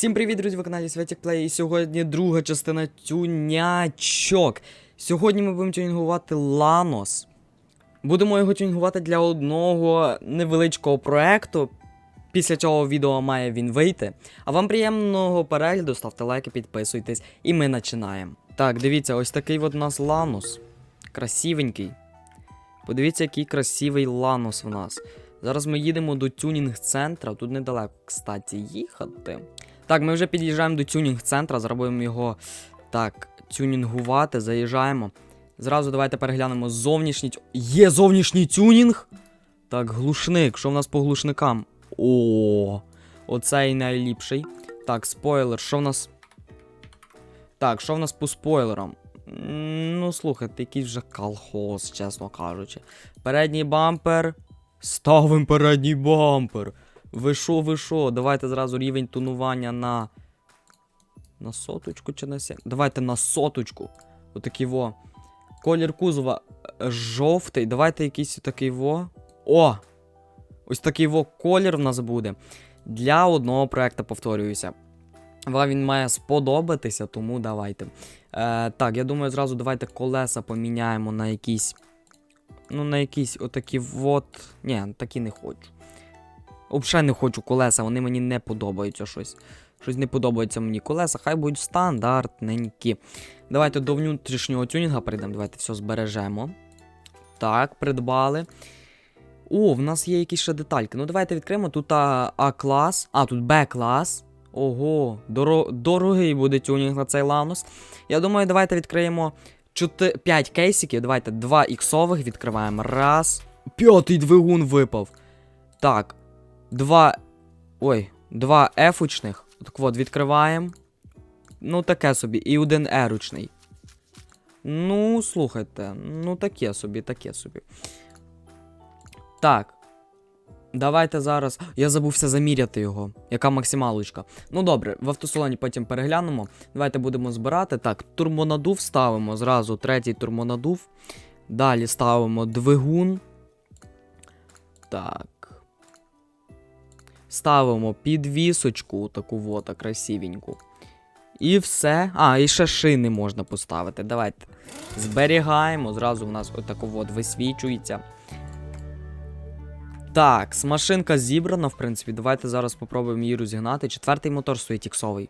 Всім привіт, друзі, ви каналі Святік Плей. І сьогодні друга частина тюнячок. Сьогодні ми будемо тюнінгувати Ланос. Будемо його тюнінгувати для одного невеличкого проекту. Після цього відео має він вийти. А вам приємного перегляду, ставте лайки, підписуйтесь, і ми починаємо. Так, дивіться, ось такий от у нас Ланос. Красивенький. Подивіться, який красивий Ланос в нас. Зараз ми їдемо до тюнінг-центра. Тут недалеко, кстати, їхати. Так, ми вже під'їжджаємо до тюнінг-центра, зробимо його так, тюнінгувати, заїжджаємо. Зразу давайте переглянемо зовнішній. Є зовнішній тюнінг? Так, глушник. Що в нас по глушникам? О, оцей найліпший. Так, спойлер, що в нас. Так, що в нас по спойлерам? Ну, слухайте, якийсь вже колхоз, чесно кажучи. Передній бампер. Ставимо передній бампер. Ви шо, ви шо? Давайте зразу рівень тонування на. На соточку чи на сім? Давайте на соточку. Отакий во. Колір кузова е, жовтий. Давайте якийсь такий во. О! Ось такий во колір в нас буде. Для одного проекту, повторююся. Вам він має сподобатися, тому давайте. Е, так, я думаю, зразу давайте колеса поміняємо на якісь. Ну, на якісь отакі вот. Ні, такі не хочу. Взагалі не хочу колеса, вони мені не подобаються щось. Щось не подобається мені колеса, хай будуть стандартненькі. Давайте до внутрішнього тюнінга перейдемо. Давайте все збережемо. Так, придбали. О, в нас є якісь ще детальки. Ну, давайте відкриємо. Тут А-клас. А, тут Б-клас. Ого, доро... дорогий буде тюнінг на цей ланус. Я думаю, давайте відкриємо 4... 5 кейсиків. Давайте 2 іксових відкриваємо. Раз. П'ятий двигун випав. Так. Два. Ой, два F-учних. Так от, відкриваємо. Ну, таке собі. І один R-учний. Ну, слухайте, ну таке собі, таке собі. Так. Давайте зараз. Я забувся заміряти його. Яка максималочка. Ну добре, в автосалоні потім переглянемо. Давайте будемо збирати. Так, турбонадув ставимо зразу третій турбонадув. Далі ставимо двигун. Так. Ставимо підвісочку, таку вот, красивеньку. І все. А, і ще шини можна поставити. Давайте. Зберігаємо. Зразу в нас отако от висвічується. Так, машинка зібрана, в принципі. Давайте зараз попробуємо її розігнати. Четвертий мотор стоїть іксовий.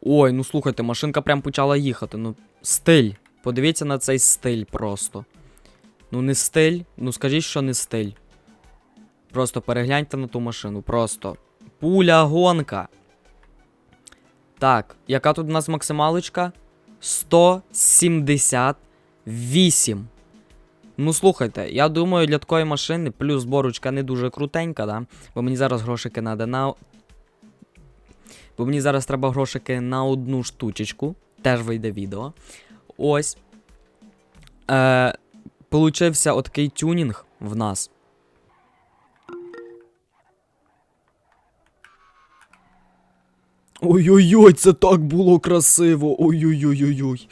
Ой, ну слухайте, машинка прям почала їхати. Ну, стиль. Подивіться на цей стиль просто. Ну, не стиль. Ну скажіть, що не стиль. Просто перегляньте на ту машину. Просто. Пуля гонка. Так, яка тут у нас максималочка? 178. Ну, слухайте, я думаю, для такої машини плюс зборочка не дуже крутенька, да? Бо мені зараз грошики треба на. Бо мені зараз треба грошики на одну штучечку. Теж вийде відео. Ось. Е, Получився отакий тюнінг в нас. Ой-ой-ой, це так було красиво. Ой-ой-ой-ой.